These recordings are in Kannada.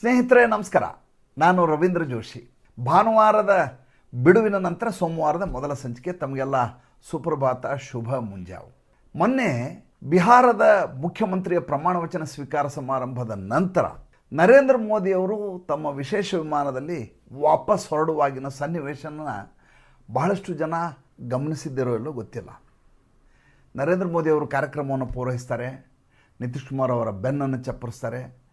ಸ್ನೇಹಿತರೆ, ನಮಸ್ಕಾರ. ನಾನು ರವೀಂದ್ರ ಜೋಶಿ. ಭಾನುವಾರದ ಬಿಡುವಿನ ನಂತರ ಸೋಮವಾರದ ಮೊದಲ ಸಂಚಿಕೆ ತಮಗೆಲ್ಲ ಸುಪ್ರಭಾತ ಶುಭ ಮುಂಜಾವು. ಮೊನ್ನೆ ಬಿಹಾರದ ಮುಖ್ಯಮಂತ್ರಿಯ ಪ್ರಮಾಣ ವಚನ ಸ್ವೀಕಾರ ಸಮಾರಂಭದ ನಂತರ ನರೇಂದ್ರ ಮೋದಿಯವರು ತಮ್ಮ ವಿಶೇಷ ವಿಮಾನದಲ್ಲಿ ವಾಪಸ್ ಹೊರಡುವಾಗಿನ ಸನ್ನಿವೇಶನ ಬಹಳಷ್ಟು ಜನ ಗಮನಿಸಿದ್ದಿರೋ ಎಲ್ಲೋ ಗೊತ್ತಿಲ್ಲ. ನರೇಂದ್ರ ಮೋದಿ ಅವರು ಕಾರ್ಯಕ್ರಮವನ್ನು ಪೂರೈಸ್ತಾರೆ. ನಿತೀಶ್ ಕುಮಾರ್ ಅವರ ಬೆನ್ನನ್ನು ಚಪ್ಪರಿಸ್ತಾರೆ.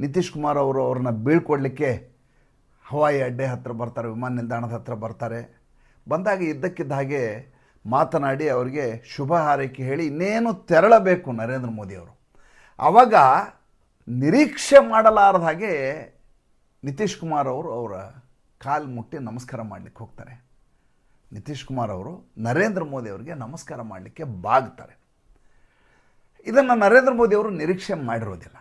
ನಿತೀಶ್ ಕುಮಾರ್ ಅವರು ಅವ್ರನ್ನ ಬೀಳ್ಕೊಡಲಿಕ್ಕೆ ಹವಾಯಿ ಅಡ್ಡೆ ಹತ್ರ ಬರ್ತಾರೆ, ವಿಮಾನ ನಿಲ್ದಾಣದ ಹತ್ರ ಬರ್ತಾರೆ. ಬಂದಾಗ ಇದ್ದಕ್ಕಿದ್ದ ಹಾಗೆ ಮಾತನಾಡಿ ಅವರಿಗೆ ಶುಭ ಹಾರೈಕೆ ಹೇಳಿ ಇನ್ನೇನು ತೆರಳಬೇಕು ನರೇಂದ್ರ ಮೋದಿಯವರು ಆವಾಗ ನಿರೀಕ್ಷೆ ಮಾಡಲಾರದ ಹಾಗೆ ನಿತೀಶ್ ಕುಮಾರ್ ಅವರು ಅವರ ಕಾಲು ಮುಟ್ಟಿ ನಮಸ್ಕಾರ ಮಾಡಲಿಕ್ಕೆ ಹೋಗ್ತಾರೆ. ನಿತೀಶ್ ಕುಮಾರ್ ಅವರು ನರೇಂದ್ರ ಮೋದಿ ಅವರಿಗೆ ನಮಸ್ಕಾರ ಮಾಡಲಿಕ್ಕೆ ಬಾಗ್ತಾರೆ. ಇದನ್ನು ನರೇಂದ್ರ ಮೋದಿ ಅವರು ನಿರೀಕ್ಷೆ ಮಾಡಿರೋದಿಲ್ಲ.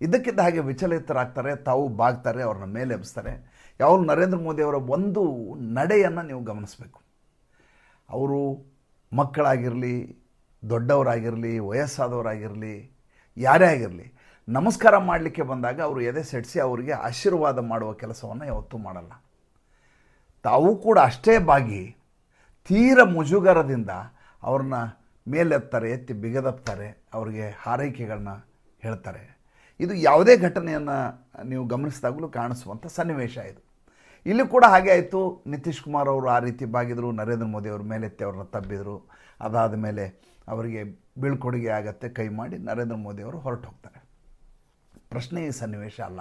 ಇದ್ದಕ್ಕಿದ್ದ ಹಾಗೆ ವಿಚಲಿತರಾಗ್ತಾರೆ, ತಾವು ಬಾಗ್ತಾರೆ, ಅವ್ರನ್ನ ಮೇಲೆ ಎಬ್ಬಿಸ್ತಾರೆ ಯಾವಾಗ ನರೇಂದ್ರ ಮೋದಿ ಅವರ ಒಂದು ನಡೆಯನ್ನು ನೀವು ಗಮನಿಸಬೇಕು. ಅವರು ಮಕ್ಕಳಾಗಿರಲಿ, ದೊಡ್ಡವರಾಗಿರಲಿ, ವಯಸ್ಸಾದವರಾಗಿರಲಿ, ಯಾರೇ ಆಗಿರಲಿ, ನಮಸ್ಕಾರ ಮಾಡಲಿಕ್ಕೆ ಬಂದಾಗ ಅವರು ಎದೆ ಸೆಡಿಸಿ ಅವರಿಗೆ ಆಶೀರ್ವಾದ ಮಾಡುವ ಕೆಲಸವನ್ನು ಯಾವತ್ತೂ ಮಾಡಲ್ಲ. ತಾವು ಕೂಡ ಅಷ್ಟೇ ಬಾಗಿ, ತೀರ ಮುಜುಗರದಿಂದ ಅವ್ರನ್ನ ಮೇಲೆತ್ತಾರೆ, ಎತ್ತಿ ಬಿಗದಪ್ತಾರೆ, ಅವರಿಗೆ ಹಾರೈಕೆಗಳನ್ನ ಹೇಳ್ತಾರೆ. ಇದು ಯಾವುದೇ ಘಟನೆಯನ್ನು ನೀವು ಗಮನಿಸಿದಾಗಲೂ ಕಾಣಿಸುವಂಥ ಸನ್ನಿವೇಶ ಇದು. ಇಲ್ಲಿ ಕೂಡ ಹಾಗೆ ಆಯಿತು. ನಿತೀಶ್ ಕುಮಾರ್ ಅವರು ಆ ರೀತಿ ಬಾಗಿದರು. ನರೇಂದ್ರ ಮೋದಿ ಅವ್ರ ಮೇಲೆತ್ತಿ ಅವ್ರನ್ನ ತಬ್ಬಿದರು. ಅದಾದ ಮೇಲೆ ಅವರಿಗೆ ಬೀಳ್ಕೊಡುಗೆ ಆಗತ್ತೆ, ಕೈ ಮಾಡಿ ನರೇಂದ್ರ ಮೋದಿ ಅವರು ಹೊರಟು ಹೋಗ್ತಾರೆ. ಪ್ರಶ್ನೆ ಈ ಸನ್ನಿವೇಶ ಅಲ್ಲ.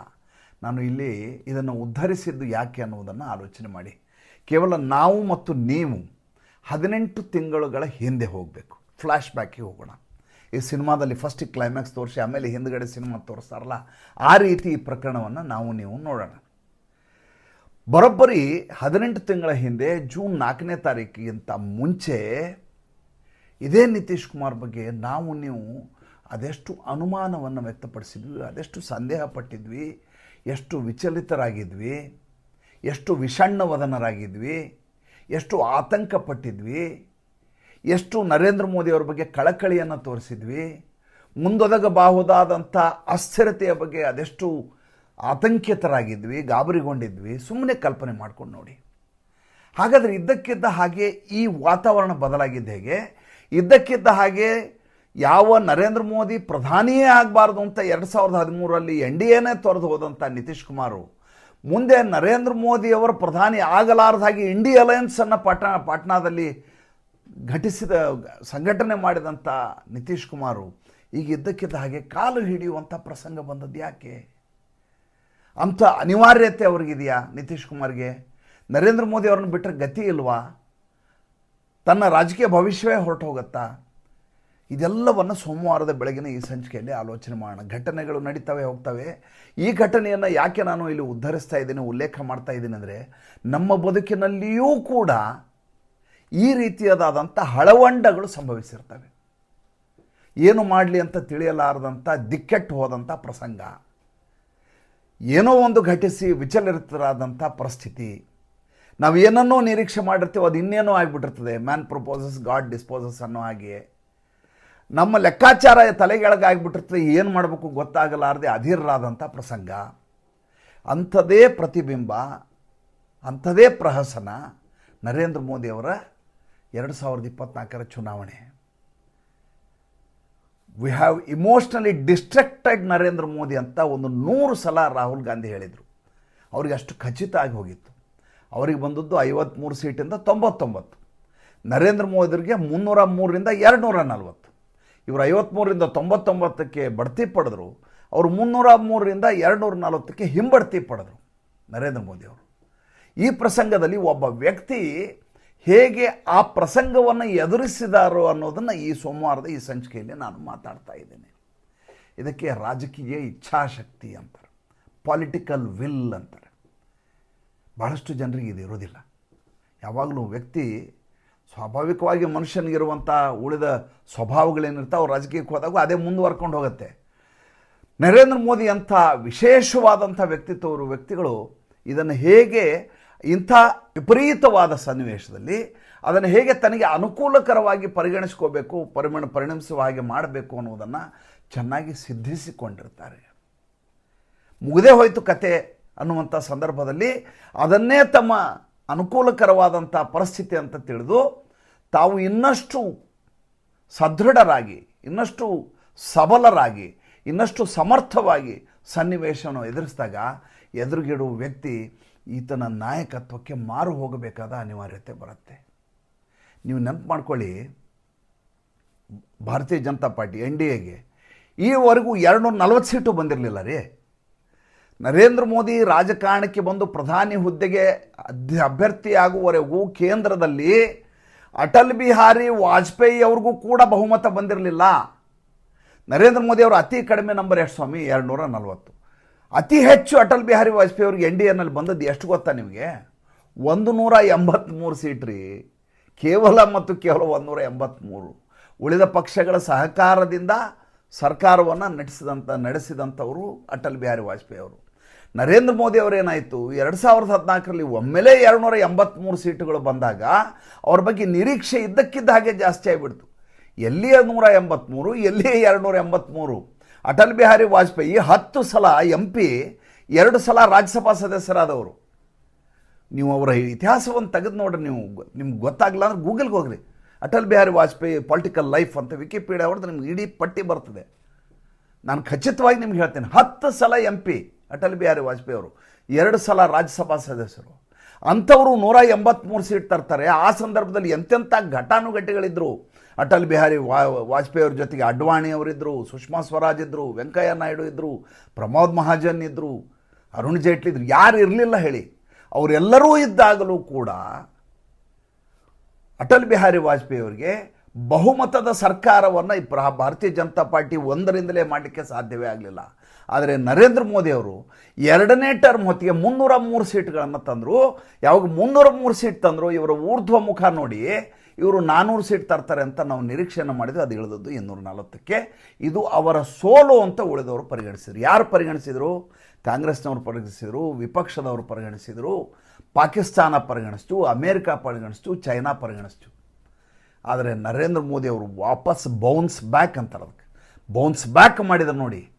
ನಾನು ಇಲ್ಲಿ ಇದನ್ನು ಉದ್ಧರಿಸಿದ್ದು ಯಾಕೆ ಅನ್ನುವುದನ್ನು ಆಲೋಚನೆ ಮಾಡಿ. ಕೇವಲ ನಾವು ಮತ್ತು ನೀವು ಹದಿನೆಂಟು ತಿಂಗಳುಗಳ ಹಿಂದೆ ಹೋಗಬೇಕು. ಫ್ಲ್ಯಾಶ್ ಬ್ಯಾಕಿಗೆ ಹೋಗೋಣ. ಈ ಸಿನಿಮಾದಲ್ಲಿ ಫಸ್ಟ್ ಕ್ಲೈಮ್ಯಾಕ್ಸ್ ತೋರಿಸಿ, ಆಮೇಲೆ ಹಿಂದ್ಗಡೆ ಸಿನಿಮಾ ತೋರಿಸ್ತಾರಲ್ಲ, ಆ ರೀತಿ ಈ ಪ್ರಕರಣವನ್ನು ನಾವು ನೀವು ನೋಡೋಣ. ಬರೋಬ್ಬರಿ ಹದಿನೆಂಟು ತಿಂಗಳ ಹಿಂದೆ ಜೂನ್ ನಾಲ್ಕನೇ ತಾರೀಕಿಗಿಂತ ಮುಂಚೆ ಇದೇ ನಿತೀಶ್ ಕುಮಾರ್ ಬಗ್ಗೆ ನಾವು ನೀವು ಅದೆಷ್ಟು ಅನುಮಾನವನ್ನು ವ್ಯಕ್ತಪಡಿಸಿದ್ವಿ, ಅದೆಷ್ಟು ಸಂದೇಹ ಪಟ್ಟಿದ್ವಿ ಎಷ್ಟು ವಿಚಲಿತರಾಗಿದ್ವಿ, ಎಷ್ಟು ವಿಷಣ್ಣವದನರಾಗಿದ್ವಿ ಎಷ್ಟು ಆತಂಕ ಪಟ್ಟಿದ್ವಿ ಎಷ್ಟು ನರೇಂದ್ರ ಮೋದಿಯವ್ರ ಬಗ್ಗೆ ಕಳಕಳಿಯನ್ನು ತೋರಿಸಿದ್ವಿ ಮುಂದೊದಗಬಹುದಾದಂಥ ಅಸ್ಥಿರತೆಯ ಬಗ್ಗೆ ಅದೆಷ್ಟು ಆತಂಕಿತರಾಗಿದ್ವಿ, ಗಾಬರಿಗೊಂಡಿದ್ವಿ ಸುಮ್ಮನೆ ಕಲ್ಪನೆ ಮಾಡ್ಕೊಂಡು ನೋಡಿ. ಹಾಗಾದರೆ ಇದ್ದಕ್ಕಿದ್ದ ಹಾಗೆ ಈ ವಾತಾವರಣ ಬದಲಾಗಿದ್ದ ಹೇಗೆ? ಇದ್ದಕ್ಕಿದ್ದ ಹಾಗೆ ಯಾವ ನರೇಂದ್ರ ಮೋದಿ ಪ್ರಧಾನಿಯೇ ಆಗಬಾರ್ದು ಅಂತ ಎರಡು ಸಾವಿರದ ಹದಿಮೂರರಲ್ಲಿ ಎನ್ ಡಿ ಎನೇ ತೊರೆದು ಹೋದಂಥ ನಿತೀಶ್ ಕುಮಾರು, ಮುಂದೆ ನರೇಂದ್ರ ಮೋದಿಯವರು ಪ್ರಧಾನಿ ಆಗಲಾರದ ಹಾಗೆ ಇಂಡಿ ಅಲಯನ್ಸನ್ನು ಪಾಟ್ನಾ, ಪಾಟ್ನಾದಲ್ಲಿ ಘಟಿಸಿದ, ಸಂಘಟನೆ ಮಾಡಿದಂಥ ನಿತೀಶ್ ಕುಮಾರು ಈಗ ಇದ್ದಕ್ಕಿದ್ದ ಹಾಗೆ ಕಾಲು ಹಿಡಿಯುವಂಥ ಪ್ರಸಂಗ ಬಂದದ್ದು ಯಾಕೆ? ಅಂಥ ಅನಿವಾರ್ಯತೆ ಅವ್ರಿಗಿದೆಯಾ ನಿತೀಶ್ ಕುಮಾರ್ಗೆ? ನರೇಂದ್ರ ಮೋದಿ ಅವ್ರನ್ನ ಬಿಟ್ಟರೆ ಗತಿ ಇಲ್ವಾ? ತನ್ನ ರಾಜಕೀಯ ಭವಿಷ್ಯವೇ ಹೊರಟು ಹೋಗುತ್ತಾ ಇದೆಲ್ಲವನ್ನು ಸೋಮವಾರದ ಬೆಳಗಿನ ಈ ಸಂಚಿಕೆಯಲ್ಲಿ ಆಲೋಚನೆ ಮಾಡೋಣ. ಘಟನೆಗಳು ನಡೀತವೆ, ಹೋಗ್ತವೆ. ಈ ಘಟನೆಯನ್ನು ಯಾಕೆ ನಾನು ಇಲ್ಲಿ ಉದ್ಧರಿಸ್ತಾ ಇದ್ದೀನಿ, ಉಲ್ಲೇಖ ಮಾಡ್ತಾ ಇದ್ದೀನಿ ಅಂದರೆ ನಮ್ಮ ಬದುಕಿನಲ್ಲಿಯೂ ಕೂಡ ಈ ರೀತಿಯಾದಂಥ ಹಳವಂಡಗಳು ಸಂಭವಿಸಿರ್ತವೆ. ಏನು ಮಾಡಲಿ ಅಂತ ತಿಳಿಯಲಾರದಂಥ ದಿಕ್ಕೆಟ್ಟು ಹೋದಂಥ ಪ್ರಸಂಗ. ಏನೋ ಒಂದು ಘಟಿಸಿ ವಿಚಲಿತರಾದಂಥ ಪರಿಸ್ಥಿತಿ. ನಾವು ಏನನ್ನೋ ನಿರೀಕ್ಷೆ ಮಾಡಿರ್ತೀವೋ ಅದು ಇನ್ನೇನೋ ಆಗಿಬಿಟ್ಟಿರ್ತದೆ. ಮ್ಯಾನ್ ಪ್ರಪೋಸಸ್ ಗಾಡ್ ಡಿಸ್ಪೋಸಸ್ ಅನ್ನೋ ಹಾಗೆ. ನಮ್ಮ ಲೆಕ್ಕಾಚಾರ ತಲೆಗೆಳಗಾಗಿಬಿಟ್ಟಿರ್ತದೆ ಏನು ಮಾಡಬೇಕು ಗೊತ್ತಾಗಲಾರದೆ ಅಧೀರರಾದಂಥ ಪ್ರಸಂಗ. ಅಂಥದೇ ಪ್ರತಿಬಿಂಬ, ಅಂಥದೇ ಪ್ರಹಸನ ನರೇಂದ್ರ ಮೋದಿಯವರ ಎರಡು ಸಾವಿರದ ಇಪ್ಪತ್ನಾಲ್ಕರ ಚುನಾವಣೆ. We have emotionally distracted Narendra Modi ಅಂತ ಒಂದು ನೂರು ಸಲ ರಾಹುಲ್ ಗಾಂಧಿ ಹೇಳಿದರು. ಅವ್ರಿಗೆ ಅಷ್ಟು ಖಚಿತ ಆಗಿ ಹೋಗಿತ್ತು. ಅವರಿಗೆ ಬಂದದ್ದು ಐವತ್ತ್ಮೂರು ಸೀಟಿಂದ ತೊಂಬತ್ತೊಂಬತ್ತು. ನರೇಂದ್ರ ಮೋದಿಯವರಿಗೆ ಮುನ್ನೂರ ಮೂರರಿಂದ ಎರಡುನೂರ ನಲ್ವತ್ತು. ಇವರು ಐವತ್ತ್ಮೂರರಿಂದ ತೊಂಬತ್ತೊಂಬತ್ತಕ್ಕೆ ಬಡ್ತಿ ಪಡೆದ್ರು. ಅವರು ಮುನ್ನೂರ ಮೂರರಿಂದ ಎರಡುನೂರ ನಲ್ವತ್ತಕ್ಕೆ ಹಿಂಬಡ್ತಿ ಪಡೆದ್ರು ನರೇಂದ್ರ ಮೋದಿಯವರು ಈ ಪ್ರಸಂಗದಲ್ಲಿ ಒಬ್ಬ ವ್ಯಕ್ತಿ ಹೇಗೆ ಆ ಪ್ರಸಂಗವನ್ನು ಎದುರಿಸಿದಾರೋ ಅನ್ನೋದನ್ನು ಈ ಸೋಮವಾರದ ಈ ಸಂಚಿಕೆಯಲ್ಲಿ ನಾನು ಮಾತಾಡ್ತಾ ಇದ್ದೇನೆ. ಇದಕ್ಕೆ ರಾಜಕೀಯ ಇಚ್ಛಾಶಕ್ತಿ ಅಂತಾರೆ. ಪಾಲಿಟಿಕಲ್ ವಿಲ್ ಅಂತಾರೆ. ಭಾಳಷ್ಟು ಜನರಿಗೆ ಇದು ಇರೋದಿಲ್ಲ ಯಾವಾಗಲೂ ವ್ಯಕ್ತಿ ಸ್ವಾಭಾವಿಕವಾಗಿ ಮನುಷ್ಯನಿಗಿರುವಂಥ ಉಳಿದ ಸ್ವಭಾವಗಳೇನಿರ್ತಾವೆ ರಾಜಕೀಯಕ್ಕೆ ಹೋದಾಗ ಅದೇ ಮುಂದುವರ್ಕೊಂಡು ಹೋಗುತ್ತೆ. ನರೇಂದ್ರ ಮೋದಿ ಅಂಥ ವಿಶೇಷವಾದಂಥ ವ್ಯಕ್ತಿತ್ವವರು ವ್ಯಕ್ತಿಗಳು ಇದನ್ನು ಹೇಗೆ ಇಂಥ ವಿಪರೀತವಾದ ಸನ್ನಿವೇಶದಲ್ಲಿ ಅದನ್ನು ಹೇಗೆ ತನಗೆ ಅನುಕೂಲಕರವಾಗಿ ಪರಿಗಣಿಸ್ಕೋಬೇಕು, ಪರಿಮಣ ಪರಿಣಮಿಸುವ ಹಾಗೆ ಮಾಡಬೇಕು ಅನ್ನೋದನ್ನು ಚೆನ್ನಾಗಿ ಸಿದ್ಧಿಸಿಕೊಂಡಿರ್ತಾರೆ. ಮುಗದೇ ಹೋಯಿತು ಕತೆ ಅನ್ನುವಂಥ ಸಂದರ್ಭದಲ್ಲಿ ಅದನ್ನೇ ತಮ್ಮ ಅನುಕೂಲಕರವಾದಂಥ ಪರಿಸ್ಥಿತಿ ಅಂತ ತಿಳಿದು ತಾವು ಇನ್ನಷ್ಟು ಸದೃಢರಾಗಿ, ಇನ್ನಷ್ಟು ಸಬಲರಾಗಿ, ಇನ್ನಷ್ಟು ಸಮರ್ಥವಾಗಿ ಸನ್ನಿವೇಶವನ್ನು ಎದುರಿಸಿದಾಗ ಎದುರುಗಿಡುವ ವ್ಯಕ್ತಿ ಈತನ ನಾಯಕತ್ವಕ್ಕೆ ಮಾರು ಹೋಗಬೇಕಾದ ಅನಿವಾರ್ಯತೆ ಬರುತ್ತೆ. ನೀವು ನೆನಪು ಮಾಡ್ಕೊಳ್ಳಿ, ಭಾರತೀಯ ಜನತಾ ಪಾರ್ಟಿ, ಎನ್ ಡಿ ಎಗೆ ಈವರೆಗೂ ಎರಡುನೂರ ನಲ್ವತ್ತು ಸೀಟು ಬಂದಿರಲಿಲ್ಲ ರೀ. ನರೇಂದ್ರ ಮೋದಿ ರಾಜಕಾರಣಕ್ಕೆ ಬಂದು ಪ್ರಧಾನಿ ಹುದ್ದೆಗೆ ಅಭ್ಯರ್ಥಿಯಾಗುವವರೆಗೂ ಕೇಂದ್ರದಲ್ಲಿ ಅಟಲ್ ಬಿಹಾರಿ ವಾಜಪೇಯಿ ಅವ್ರಿಗೂ ಕೂಡ ಬಹುಮತ ಬಂದಿರಲಿಲ್ಲ. ನರೇಂದ್ರ ಮೋದಿ ಅವರು ಅತಿ ಕಡಿಮೆ ನಂಬರ್ ಎಷ್ಟು ಸ್ವಾಮಿ? ಎರಡು ನೂರ ನಲ್ವತ್ತು. ಅತಿ ಹೆಚ್ಚು ಅಟಲ್ ಬಿಹಾರಿ ವಾಜಪೇಯಿ ಅವ್ರಿಗೆ ಎನ್ ಡಿ ಎನಲ್ಲಿ ಬಂದದ್ದು ಎಷ್ಟು ಗೊತ್ತಾ ನಿಮಗೆ? ಒಂದು ನೂರ ಎಂಬತ್ತ್ಮೂರು ಸೀಟ್ ರೀ. ಕೇವಲ ಮತ್ತು ಕೇವಲ ಒಂದು ನೂರ ಎಂಬತ್ತ್ಮೂರು ಉಳಿದ ಪಕ್ಷಗಳ ಸಹಕಾರದಿಂದ ಸರ್ಕಾರವನ್ನು ನಡೆಸಿದಂಥ ನಡೆಸಿದಂಥವರು ಅಟಲ್ ಬಿಹಾರಿ ವಾಜಪೇಯಿ ಅವರು. ನರೇಂದ್ರ ಮೋದಿ ಅವರೇನಾಯಿತು ಎರಡು ಸಾವಿರದ ಹದಿನಾಲ್ಕರಲ್ಲಿ ಒಮ್ಮೆಲೇ ಎರಡುನೂರ ಎಂಬತ್ತ್ಮೂರು ಸೀಟುಗಳು ಬಂದಾಗ ಅವ್ರ ಬಗ್ಗೆ ನಿರೀಕ್ಷೆ ಇದ್ದಕ್ಕಿದ್ದ ಹಾಗೆ ಜಾಸ್ತಿ ಆಗಿಬಿಡ್ತು. ಎಲ್ಲಿಯೇ ನೂರ ಎಂಬತ್ತ್ಮೂರು ಎಲ್ಲಿಯೇ ಎರಡುನೂರ ಎಂಬತ್ತ್ಮೂರು ಅಟಲ್ ಬಿಹಾರಿ ವಾಜಪೇಯಿ ಹತ್ತು ಸಲ ಎಂ ಪಿ ಎರಡು ಸಲ ರಾಜ್ಯಸಭಾ ಸದಸ್ಯರಾದವರು. ನೀವು ಅವರ ಇತಿಹಾಸವನ್ನು ತೆಗೆದು ನೋಡ್ರಿ, ನೀವು ನಿಮ್ಗೆ ಗೊತ್ತಾಗಲ್ಲ ಅಂದ್ರೆ ಗೂಗಲ್ಗೆ ಹೋಗ್ರಿ. ಅಟಲ್ ಬಿಹಾರಿ ವಾಜಪೇಯಿ ಪೊಲಿಟಿಕಲ್ ಲೈಫ್ ಅಂತ ವಿಕಿಪೀಡಿಯಾ ಹೊಡೆದ್ರೆ ನಿಮ್ಗೆ ಇಡೀ ಪಟ್ಟಿ ಬರ್ತದೆ. ನಾನು ಖಚಿತವಾಗಿ ನಿಮ್ಗೆ ಹೇಳ್ತೇನೆ, ಹತ್ತು ಸಲ ಎಂ ಪಿ ಅಟಲ್ ಬಿಹಾರಿ ವಾಜಪೇಯಿ ಅವರು ಎರಡು ಸಲ ರಾಜ್ಯಸಭಾ ಸದಸ್ಯರು. ಅಂಥವರು ನೂರ ಎಂಬತ್ತ್ಮೂರು ಸೀಟ್ ತರ್ತಾರೆ. ಆ ಸಂದರ್ಭದಲ್ಲಿ ಎಂತೆಂಥ ಘಟಾನುಘಟಿಗಳಿದ್ದರು ಅಟಲ್ ಬಿಹಾರಿ ವಾ ವಾಜಪೇಯಿ ಅವ್ರ ಜೊತೆಗೆ ಅಡ್ವಾಣಿ ಅವರಿದ್ದರು ಸುಷ್ಮಾ ಸ್ವರಾಜ್ ಇದ್ದರು ವೆಂಕಯ್ಯ ನಾಯ್ಡು ಇದ್ದರು ಪ್ರಮೋದ್ ಮಹಾಜನ್ ಇದ್ದರು ಅರುಣ್ ಜೇಟ್ಲಿ ಇದ್ರು, ಯಾರು ಇರಲಿಲ್ಲ ಹೇಳಿ. ಅವರೆಲ್ಲರೂ ಇದ್ದಾಗಲೂ ಕೂಡ ಅಟಲ್ ಬಿಹಾರಿ ವಾಜಪೇಯಿ ಅವರಿಗೆ ಬಹುಮತದ ಸರ್ಕಾರವನ್ನು ಈ ಭಾರತೀಯ ಜನತಾ ಪಾರ್ಟಿ ಒಂದರಿಂದಲೇ ಮಾಡಲಿಕ್ಕೆ ಸಾಧ್ಯವೇ ಆಗಲಿಲ್ಲ. ಆದರೆ ನರೇಂದ್ರ ಮೋದಿ ಅವರು ಎರಡನೇ ಟರ್ಮ್ ಹೊತ್ತಿಗೆ ಮುನ್ನೂರ ಮೂರು ಸೀಟ್ಗಳನ್ನು ತಂದರು. ಯಾವಾಗ ಮುನ್ನೂರ ಮೂರು ಸೀಟ್ ತಂದರು, ಇವರ ಊರ್ಧ್ವ ಮುಖ ನೋಡಿ, ಇವರು ನಾನ್ನೂರು ಸೀಟ್ ತರ್ತಾರೆ ಅಂತ ನಾವು ನಿರೀಕ್ಷೆಯನ್ನು ಮಾಡಿದ್ವಿ. ಅದು ಇಳಿದದ್ದು ಇನ್ನೂರ ನಲವತ್ತಕ್ಕೆ. ಇದು ಅವರ ಸೋಲು ಅಂತ ಉಳಿದವರು ಪರಿಗಣಿಸಿದರು. ಯಾರು ಪರಿಗಣಿಸಿದರು? ಕಾಂಗ್ರೆಸ್ನವರು ಪರಿಗಣಿಸಿದರು, ವಿಪಕ್ಷದವರು ಪರಿಗಣಿಸಿದರು, ಪಾಕಿಸ್ತಾನ ಪರಿಗಣಿಸ್ತು, ಅಮೇರಿಕಾ ಪರಿಗಣಿಸ್ತು, ಚೈನಾ ಪರಿಗಣಿಸ್ತು. ಆದರೆ ನರೇಂದ್ರ ಮೋದಿ ಅವರು ವಾಪಸ್ ಬೌನ್ಸ್ ಬ್ಯಾಕ್ ಅಂತಾರೆ ಅದಕ್ಕೆ. ಬೌನ್ಸ್ ಬ್ಯಾಕ್ ಮಾಡಿದ್ರು ನೋಡಿ.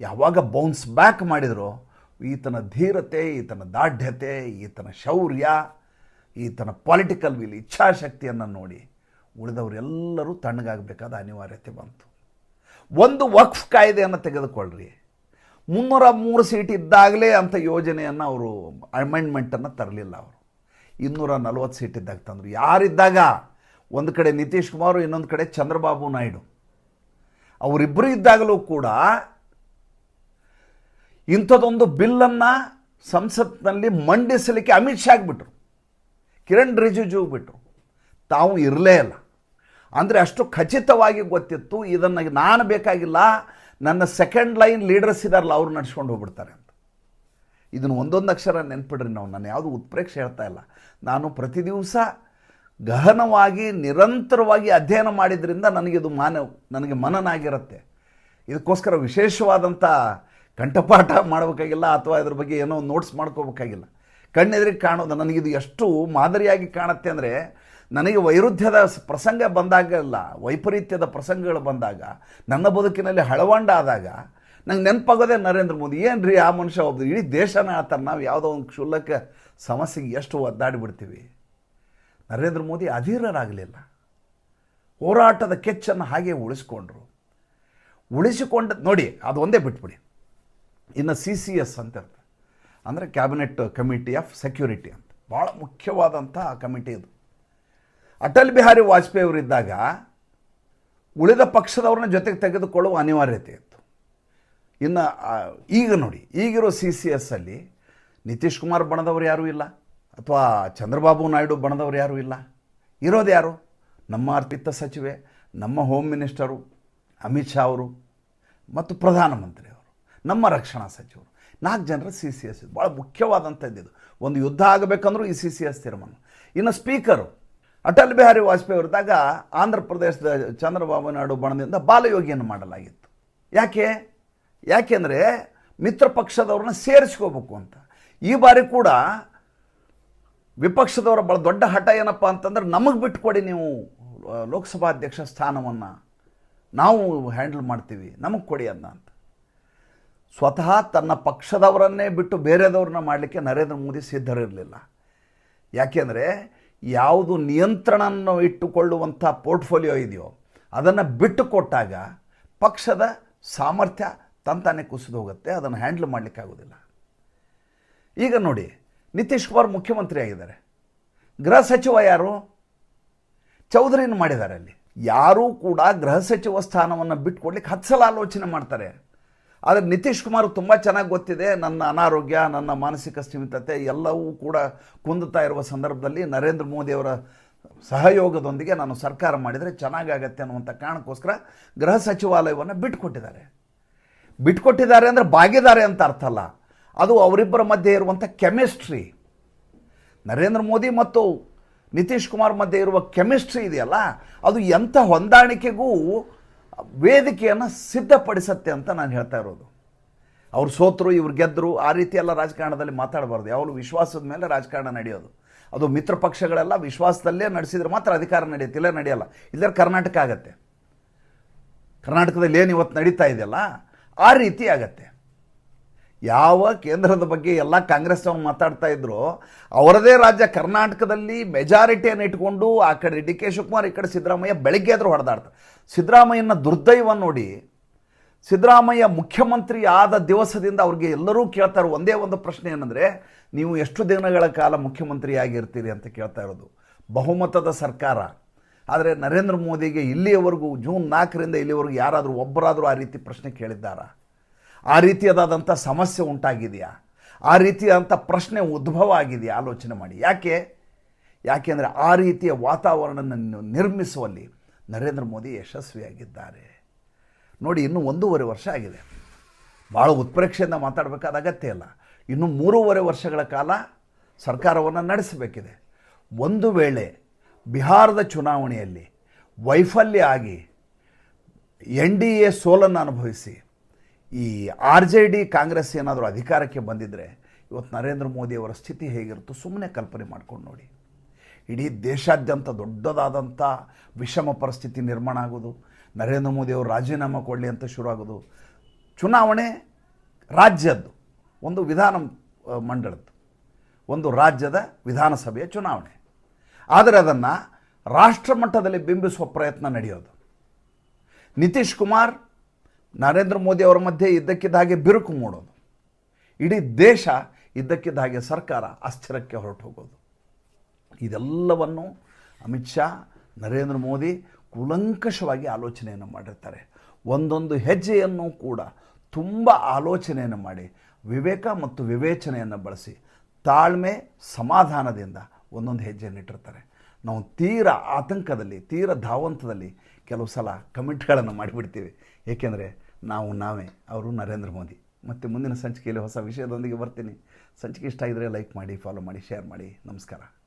ಯಾವಾಗ ಬೌನ್ಸ್ ಬ್ಯಾಕ್ ಮಾಡಿದ್ರು, ಈತನ ಧೀರತೆ, ಈತನ ದಾಢ್ಯತೆ ಈತನ ಶೌರ್ಯ, ಈತನ ಪಾಲಿಟಿಕಲ್ ವಿಲ್ ಇಚ್ಛಾಶಕ್ತಿಯನ್ನು ನೋಡಿ ಉಳಿದವರೆಲ್ಲರೂ ತಣ್ಣಗಾಗಬೇಕಾದ ಅನಿವಾರ್ಯತೆ ಬಂತು. ಒಂದು ವಕ್ಫ್ ಕಾಯ್ದೆಯನ್ನು ತೆಗೆದುಕೊಳ್ಳ್ರಿ ಮುನ್ನೂರ ಮೂರು ಸೀಟ್ ಇದ್ದಾಗಲೇ ಅಂಥ ಯೋಜನೆಯನ್ನು ಅವರು ಅಮೆಂಡ್ಮೆಂಟನ್ನು ತರಲಿಲ್ಲ ಅವರು. ಇನ್ನೂರ ನಲ್ವತ್ತು ಸೀಟ್ ಇದ್ದಾಗ ತಂದರು. ಯಾರಿದ್ದಾಗ? ಒಂದು ಕಡೆ ನಿತೀಶ್ ಕುಮಾರ್, ಇನ್ನೊಂದು ಕಡೆ ಚಂದ್ರಬಾಬು ನಾಯ್ಡು. ಅವರಿಬ್ಬರು ಇದ್ದಾಗಲೂ ಕೂಡ ಇಂಥದ್ದೊಂದು ಬಿಲ್ಲನ್ನು ಸಂಸತ್ನಲ್ಲಿ ಮಂಡಿಸಲಿಕ್ಕೆ ಅಮಿತ್ ಶಾ ಬಿಟ್ಟರು ಕಿರಣ್ ರಿಜಿಜು ಬಿಟ್ಟರು ತಾವು ಇರಲೇ ಇಲ್ಲ. ಅಂದರೆ ಅಷ್ಟು ಖಚಿತವಾಗಿ ಗೊತ್ತಿತ್ತು, ಇದನ್ನು ನಾನು ಬೇಕಾಗಿಲ್ಲ, ನನ್ನ ಸೆಕೆಂಡ್ ಲೈನ್ ಲೀಡರ್ಸ್ ಇದಾರಲ್ಲ, ಅವ್ರು ನಡ್ಸ್ಕೊಂಡು ಹೋಗ್ಬಿಡ್ತಾರೆ ಅಂತ. ಇದನ್ನು ಒಂದೊಂದು ಅಕ್ಷರ ನೆನ್ಪಿಡ್ರಿ ನಾವು, ನಾನು ಯಾವುದು ಉತ್ಪ್ರೇಕ್ಷೆ ಹೇಳ್ತಾ ಇಲ್ಲ. ನಾನು ಪ್ರತಿ ದಿವಸ ಗಹನವಾಗಿ, ನಿರಂತರವಾಗಿ ಅಧ್ಯಯನ ಮಾಡಿದ್ರಿಂದ ನನಗಿದು ಮಾನ ನನಗೆ ಮನನಾಗಿರುತ್ತೆ. ಇದಕ್ಕೋಸ್ಕರ ವಿಶೇಷವಾದಂಥ ಕಂಠಪಾಠ ಮಾಡಬೇಕಾಗಿಲ್ಲ ಅಥವಾ ಇದ್ರ ಬಗ್ಗೆ ಏನೋ ನೋಟ್ಸ್ ಮಾಡ್ಕೋಬೇಕಾಗಿಲ್ಲ. ಕಣ್ಣೆದುರಿಗೆ ಕಾಣೋದು, ನನಗಿದು ಎಷ್ಟು ಮಾದರಿಯಾಗಿ ಕಾಣುತ್ತೆ ಅಂದರೆ, ನನಗೆ ವೈರುಧ್ಯದ ಪ್ರಸಂಗ ಪ್ರಸಂಗ ಬಂದಾಗಲ್ಲ ವೈಪರೀತ್ಯದ ಪ್ರಸಂಗಗಳು ಬಂದಾಗ, ನನ್ನ ಬದುಕಿನಲ್ಲಿ ಹಳವಂಡ ಆದಾಗ, ನಂಗೆ ನೆನಪಾಗೋದೇ ನರೇಂದ್ರ ಮೋದಿ ಏನು ರೀ ಆ ಮನುಷ್ಯ ಒಬ್ಬರು ಇಡೀ ದೇಶನ ಆತನ ನಾವು ಯಾವುದೋ ಒಂದು ಕ್ಷುಲ್ಲಕ ಸಮಸ್ಯೆಗೆ ಎಷ್ಟು ಒದ್ದಾಡಿಬಿಡ್ತೀವಿ ನರೇಂದ್ರ ಮೋದಿ ಅಧೀರರಾಗಲಿಲ್ಲ. ಹೋರಾಟದ ಕೆಚ್ಚನ್ನು ಹಾಗೆ ಉಳಿಸ್ಕೊಂಡ್ರು. ಉಳಿಸಿಕೊಂಡ, ನೋಡಿ, ಅದು ಒಂದೇ ಬಿಟ್ಬಿಡಿ. ಇನ್ನು ಸಿ ಸಿ ಎಸ್ ಅಂತ ಇರ್ತದೆ. ಅಂದರೆ ಕ್ಯಾಬಿನೆಟ್ ಕಮಿಟಿ ಆಫ್ ಸೆಕ್ಯೂರಿಟಿ ಅಂತ. ಭಾಳ ಮುಖ್ಯವಾದಂಥ ಕಮಿಟಿ ಇದು. ಅಟಲ್ ಬಿಹಾರಿ ವಾಜಪೇಯಿ ಅವರಿದ್ದಾಗ ಉಳಿದ ಪಕ್ಷದವ್ರನ್ನ ಜೊತೆಗೆ ತೆಗೆದುಕೊಳ್ಳುವ ಅನಿವಾರ್ಯತೆ ಇತ್ತು. ಇನ್ನು ಈಗ ನೋಡಿ, ಈಗಿರೋ ಸಿ ಸಿ ಎಸ್ ಅಲ್ಲಿ ನಿತೀಶ್ ಕುಮಾರ್ ಬಣದವರು ಯಾರೂ ಇಲ್ಲ, ಅಥವಾ ಚಂದ್ರಬಾಬು ನಾಯ್ಡು ಬಣದವರು ಯಾರೂ ಇಲ್ಲ. ಇರೋದು ಯಾರು? ನಮ್ಮ ಅರ್ಪಿತ ಸಚಿವೆ, ನಮ್ಮ ಹೋಮ್ ಮಿನಿಸ್ಟರು ಅಮಿತ್ ಶಾ ಅವರು, ಮತ್ತು ಪ್ರಧಾನಮಂತ್ರಿ ನಮ್ಮ ರಕ್ಷಣಾ ಸಚಿವರು. ನಾಲ್ಕು ಜನರ ಸಿ ಸಿ ಎಸ್ ಭಾಳ ಮುಖ್ಯವಾದಂಥದ್ದು ಇದು ಒಂದು ಯುದ್ಧ ಆಗಬೇಕಂದ್ರೂ ಈ ಸಿ ಸಿ ಎಸ್ ತೀರ್ಮಾನ. ಇನ್ನು ಸ್ಪೀಕರು, ಅಟಲ್ ಬಿಹಾರಿ ವಾಜಪೇಯಿ ಅವರಿದ್ದಾಗ ಆಂಧ್ರ ಪ್ರದೇಶದ ಚಂದ್ರಬಾಬು ನಾಯ್ಡು ಬಣದಿಂದ ಬಾಲಯೋಗಿಯನ್ನು ಮಾಡಲಾಗಿತ್ತು. ಯಾಕೆ? ಯಾಕೆಂದರೆ ಮಿತ್ರ ಪಕ್ಷದವ್ರನ್ನ ಸೇರಿಸ್ಕೋಬೇಕು ಅಂತ. ಈ ಬಾರಿ ಕೂಡ ವಿಪಕ್ಷದವರ ಭಾಳ ದೊಡ್ಡ ಹಠ ಏನಪ್ಪ ಅಂತಂದ್ರೆ ನಮಗೆ ಬಿಟ್ಕೊಡಿ ನೀವು, ಲೋಕಸಭಾಧ್ಯಕ್ಷ ಸ್ಥಾನವನ್ನು. ನಾವು ಹ್ಯಾಂಡಲ್ ಮಾಡ್ತೀವಿ. ನಮಗೆ ಕೊಡಿ ಅಂತ. ಸ್ವತಃ ತನ್ನ ಪಕ್ಷದವರನ್ನೇ ಬಿಟ್ಟು ಬೇರೆದವ್ರನ್ನ ಮಾಡಲಿಕ್ಕೆ ನರೇಂದ್ರ ಮೋದಿ ಸಿದ್ಧರಿರಲಿಲ್ಲ. ಯಾಕೆಂದರೆ ಯಾವುದು ನಿಯಂತ್ರಣವನ್ನು ಇಟ್ಟುಕೊಳ್ಳುವಂಥ ಪೋರ್ಟ್ಫೋಲಿಯೋ ಇದೆಯೋ, ಅದನ್ನು ಬಿಟ್ಟು ಕೊಟ್ಟಾಗ ಪಕ್ಷದ ಸಾಮರ್ಥ್ಯ ತಂತಾನೆ ಕುಸಿದು ಹೋಗುತ್ತೆ, ಅದನ್ನು ಹ್ಯಾಂಡ್ಲ್ ಮಾಡಲಿಕ್ಕಾಗೋದಿಲ್ಲ ಈಗ ನೋಡಿ, ನಿತೀಶ್ ಕುಮಾರ್ ಮುಖ್ಯಮಂತ್ರಿ ಆಗಿದ್ದಾರೆ. ಗೃಹ ಸಚಿವ ಯಾರು? ಚೌಧರಿನ ಮಾಡಿದ್ದಾರೆ ಅಲ್ಲಿ. ಯಾರೂ ಕೂಡ ಗೃಹ ಸಚಿವ ಸ್ಥಾನವನ್ನು ಬಿಟ್ಕೊಡ್ಲಿಕ್ಕೆ ಹತ್ತು ಸಲ ಆಲೋಚನೆ ಮಾಡ್ತಾರೆ. ಆದರೆ ನಿತೀಶ್ ಕುಮಾರ್ ತುಂಬ ಚೆನ್ನಾಗಿ ಗೊತ್ತಿದೆ. ನನ್ನ ಅನಾರೋಗ್ಯ, ನನ್ನ ಮಾನಸಿಕ ಸ್ಥಿಮಿತತೆ ಎಲ್ಲವೂ ಕೂಡ ಕುಂದುತ್ತಾ ಇರುವ ಸಂದರ್ಭದಲ್ಲಿ ನರೇಂದ್ರ ಮೋದಿಯವರ ಸಹಯೋಗದೊಂದಿಗೆ ನಾನು ಸರ್ಕಾರ ಮಾಡಿದರೆ ಚೆನ್ನಾಗಾಗತ್ತೆ ಅನ್ನುವಂಥ ಕಾರಣಕ್ಕೋಸ್ಕರ ಗೃಹ ಸಚಿವಾಲಯವನ್ನು ಬಿಟ್ಟುಕೊಟ್ಟಿದ್ದಾರೆ ಬಿಟ್ಕೊಟ್ಟಿದ್ದಾರೆ ಅಂದರೆ ಬಾಗಿದ್ದಾರೆ ಅಂತ ಅರ್ಥ ಅಲ್ಲ. ಅದು ಅವರಿಬ್ಬರ ಮಧ್ಯೆ ಇರುವಂಥ ಕೆಮಿಸ್ಟ್ರಿ. ನರೇಂದ್ರ ಮೋದಿ ಮತ್ತು ನಿತೀಶ್ ಕುಮಾರ್ ಮಧ್ಯೆ ಇರುವ ಕೆಮಿಸ್ಟ್ರಿ ಇದೆಯಲ್ಲ, ಅದು ಎಂಥ ಹೊಂದಾಣಿಕೆಗೂ ವೇದಿಕೆಯನ್ನು ಸಿದ್ಧಪಡಿಸತ್ತೆ ಅಂತ ನಾನು ಹೇಳ್ತಾ ಇರೋದು. ಅವ್ರು ಸೋತರು, ಇವ್ರು ಗೆದ್ದರು ಆ ರೀತಿ ಎಲ್ಲ ರಾಜಕಾರಣದಲ್ಲಿ ಮಾತಾಡಬಾರ್ದು. ಯಾವಾಗಲೂ ವಿಶ್ವಾಸದ ಮೇಲೆ ರಾಜಕಾರಣ ನಡೆಯೋದು. ಅದು ಮಿತ್ರ ಪಕ್ಷಗಳೆಲ್ಲ ವಿಶ್ವಾಸದಲ್ಲೇ ನಡೆಸಿದ್ರೆ ಮಾತ್ರ ಅಧಿಕಾರ ನಡೆಯುತ್ತೆ, ಇಲ್ಲೇ ನಡೆಯಲ್ಲ. ಇಲ್ಲೇ ಕರ್ನಾಟಕ ಆಗತ್ತೆ. ಕರ್ನಾಟಕದಲ್ಲಿ ಏನು ಇವತ್ತು ನಡೀತಾ ಇದೆಯಲ್ಲ, ಆ ರೀತಿ ಆಗತ್ತೆ. ಯಾವ ಕೇಂದ್ರದ ಬಗ್ಗೆ ಎಲ್ಲ ಕಾಂಗ್ರೆಸ್ನವ್ರು ಮಾತಾಡ್ತಾ ಇದ್ರು, ಅವರದೇ ರಾಜ್ಯ ಕರ್ನಾಟಕದಲ್ಲಿ ಮೆಜಾರಿಟಿಯನ್ನು ಇಟ್ಕೊಂಡು ಆ ಕಡೆ ಡಿ ಕೆ ಶಿವಕುಮಾರ್, ಈ ಕಡೆ ಸಿದ್ದರಾಮಯ್ಯ ಬೆಳಗ್ಗೆ ಆದರೂ ಹೊಡೆದಾಡ್ತಾರೆ ಸಿದ್ದರಾಮಯ್ಯನ ದುರ್ದೈವ ನೋಡಿ, ಸಿದ್ದರಾಮಯ್ಯ ಮುಖ್ಯಮಂತ್ರಿ ಆದ ದಿವಸದಿಂದ ಅವ್ರಿಗೆ ಎಲ್ಲರೂ ಕೇಳ್ತಾರೆ ಒಂದೇ ಒಂದು ಪ್ರಶ್ನೆ ಏನಂದರೆ, ನೀವು ಎಷ್ಟು ದಿನಗಳ ಕಾಲ ಮುಖ್ಯಮಂತ್ರಿ ಆಗಿರ್ತೀರಿ ಅಂತ ಕೇಳ್ತಾ ಇರೋದು. ಬಹುಮತದ ಸರ್ಕಾರ. ಆದರೆ ನರೇಂದ್ರ ಮೋದಿಗೆ ಇಲ್ಲಿಯವರೆಗೂ ಜೂನ್ ನಾಲ್ಕರಿಂದ ಇಲ್ಲಿವರೆಗೂ ಯಾರಾದರೂ ಒಬ್ಬರಾದರೂ ಆ ರೀತಿ ಪ್ರಶ್ನೆ ಕೇಳಿದ್ದಾರಾ? ಆ ರೀತಿಯಾದಂಥ ಸಮಸ್ಯೆ ಉಂಟಾಗಿದೆಯಾ? ಆ ರೀತಿಯಾದಂಥ ಪ್ರಶ್ನೆ ಉದ್ಭವ ಆಗಿದೆಯಾ? ಆಲೋಚನೆ ಮಾಡಿ. ಯಾಕೆ? ಯಾಕೆಂದರೆ ಆ ರೀತಿಯ ವಾತಾವರಣವನ್ನು ನಿರ್ಮಿಸುವಲ್ಲಿ ನರೇಂದ್ರ ಮೋದಿ ಯಶಸ್ವಿಯಾಗಿದ್ದಾರೆ. ನೋಡಿ, ಇನ್ನೂ ಒಂದೂವರೆ ವರ್ಷ ಆಗಿದೆ. ಭಾಳ ಉತ್ಪ್ರೇಕ್ಷೆಯಿಂದ ಮಾತಾಡಬೇಕಾದ ಅಗತ್ಯ ಇಲ್ಲ. ಇನ್ನು ಮೂರುವರೆ ವರ್ಷಗಳ ಕಾಲ ಸರ್ಕಾರವನ್ನು ನಡೆಸಬೇಕಿದೆ. ಒಂದು ವೇಳೆ ಬಿಹಾರದ ಚುನಾವಣೆಯಲ್ಲಿ ವೈಫಲ್ಯ ಆಗಿ ಎನ್ ಡಿ ಎ ಸೋಲನ್ನು ಅನುಭವಿಸಿ ಈ ಆರ್ ಜೆ ಡಿ ಕಾಂಗ್ರೆಸ್ ಏನಾದರೂ ಅಧಿಕಾರಕ್ಕೆ ಬಂದಿದ್ದರೆ ಇವತ್ತು ನರೇಂದ್ರ ಮೋದಿಯವರ ಸ್ಥಿತಿ ಹೇಗಿರುತ್ತೋ ಸುಮ್ಮನೆ ಕಲ್ಪನೆ ಮಾಡ್ಕೊಂಡು ನೋಡಿ. ಇಡೀ ದೇಶಾದ್ಯಂತ ದೊಡ್ಡದಾದಂಥ ವಿಷಮ ಪರಿಸ್ಥಿತಿ ನಿರ್ಮಾಣ ಆಗೋದು, ನರೇಂದ್ರ ಮೋದಿಯವರು ರಾಜೀನಾಮೆ ಕೊಡಲಿ ಅಂತ ಶುರು ಆಗೋದು ಚುನಾವಣೆ ರಾಜ್ಯದ್ದು, ಒಂದು ವಿಧಾನ ಮಂಡಳದ್ದು, ಒಂದು ರಾಜ್ಯದ ವಿಧಾನಸಭೆಯ ಚುನಾವಣೆ. ಆದರೆ ಅದನ್ನು ರಾಷ್ಟ್ರ ಮಟ್ಟದಲ್ಲಿ ಬಿಂಬಿಸುವ ಪ್ರಯತ್ನ ನಡೆಯೋದು. ನಿತೀಶ್ ಕುಮಾರ್ ನರೇಂದ್ರ ಮೋದಿ ಅವರ ಮಧ್ಯೆ ಇದ್ದಕ್ಕಿದ್ದ ಹಾಗೆ ಬಿರುಕು ಮೂಡೋದು. ಇಡೀ ದೇಶ ಇದ್ದಕ್ಕಿದ್ದ ಹಾಗೆ ಸರ್ಕಾರ ಅಸ್ಥಿರಕ್ಕೆ ಹೊರಟು ಹೋಗೋದು ಇದೆಲ್ಲವನ್ನು ಅಮಿತ್ ಶಾ, ನರೇಂದ್ರ ಮೋದಿ ಕೂಲಂಕಷವಾಗಿ ಆಲೋಚನೆಯನ್ನು ಮಾಡಿರ್ತಾರೆ. ಒಂದೊಂದು ಹೆಜ್ಜೆಯನ್ನು ಕೂಡ ತುಂಬ ಆಲೋಚನೆಯನ್ನು ಮಾಡಿ, ವಿವೇಕ ಮತ್ತು ವಿವೇಚನೆಯನ್ನು ಬಳಸಿ, ತಾಳ್ಮೆ, ಸಮಾಧಾನದಿಂದ ಒಂದೊಂದು ಹೆಜ್ಜೆಯನ್ನು ಇಟ್ಟಿರ್ತಾರೆ. ನಾವು ತೀರ ಆತಂಕದಲ್ಲಿ, ತೀರ ಧಾವಂತದಲ್ಲಿ ಕೆಲವು ಸಲ ಕಮೆಂಟ್ಗಳನ್ನು ಮಾಡಿಬಿಡ್ತೀವಿ. ಏಕೆಂದರೆ ನಾವು ನಾವೇ. ಅವರು ನರೇಂದ್ರ ಮೋದಿ. ಮತ್ತು ಮುಂದಿನ ಸಂಚಿಕೆಯಲ್ಲಿ ಹೊಸ ವಿಷಯದೊಂದಿಗೆ ಬರ್ತೀನಿ. ಸಂಚಿಕೆ ಇಷ್ಟ ಇದ್ದರೆ ಲೈಕ್ ಮಾಡಿ ಫಾಲೋ ಮಾಡಿ ಶೇರ್ ಮಾಡಿ. ನಮಸ್ಕಾರ.